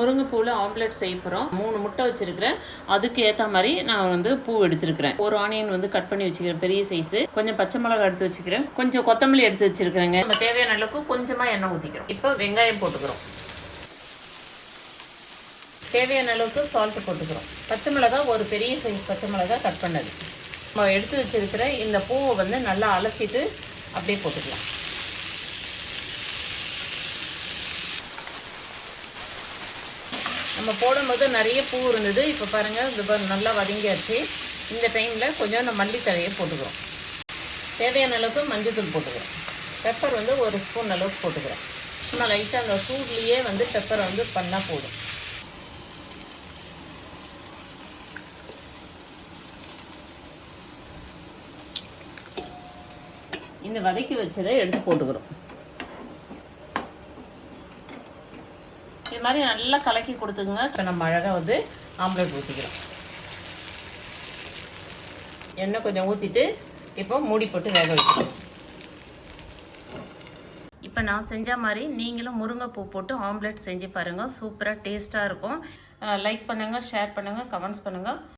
முருங்கைப்பூவில் omelette செய்ய போகிறோம் மூணு முட்டை வச்சுருக்கிறேன். அதுக்கு ஏற்ற மாதிரி நான் வந்து பூ எடுத்துருக்கிறேன். ஒரு ஆனியன் வந்து கட் பண்ணி வச்சுக்கிறேன் பெரிய சைஸு கொஞ்சம் பச்சை மிளகா எடுத்து வச்சுக்கிறேன். கொஞ்சம் கொத்தமல்லி எடுத்து வச்சுருக்கிறேங்க. நம்ம தேவையான அளவுக்கு கொஞ்சமாக எண்ணெய் ஊற்றிக்கிறோம் இப்போ வெங்காயம் போட்டுக்கிறோம். தேவையான அளவுக்கு சால்ட் போட்டுக்கிறோம். பச்சை மிளகா ஒரு பெரிய சைஸ் பச்சை மிளகா கட் பண்ணது. நம்ம எடுத்து வச்சிருக்கிற இந்த பூவை வந்து நல்லா அலசிட்டு அப்படியே போட்டுக்கலாம். நம்ம போடும்போது நிறைய பூ இருந்தது. இப்போ பாருங்கள் இது நல்லா வதங்கியாச்சு. இந்த டைமில் கொஞ்சம் நம்ம மல்லித்தழையை போட்டுக்கிறோம். தேவையான அளவுக்கு மஞ்சத்தூள் போட்டுக்கிறோம். பெப்பர் வந்து ஒரு ஸ்பூன் அளவுக்கு போட்டுக்கிறோம். சும்மா லைட்டாக அந்த சூட்லேயே வந்து பெப்பரை வந்து பண்ணால் போதும். இந்த வதக்கி வச்சதை எடுத்து போட்டுக்கிறோம். இது மாதிரி நல்லா கலக்கி கொடுத்துங்க இப்போ நம்ம அழகாக வந்து ஆம்லெட் ஊற்றிக்கிறோம் எண்ணெய் கொஞ்சம் ஊற்றிட்டு இப்போ மூடி போட்டு வேக வைக்கிறோம் இப்போ நான் செஞ்ச மாதிரி நீங்களும் முருங்கைப்பூ போட்டு ஆம்லேட் செஞ்சு பாருங்கள் சூப்பராக டேஸ்ட்டாக இருக்கும். லைக் பண்ணுங்கள் ஷேர் பண்ணுங்கள் கமெண்ட்ஸ் பண்ணுங்கள்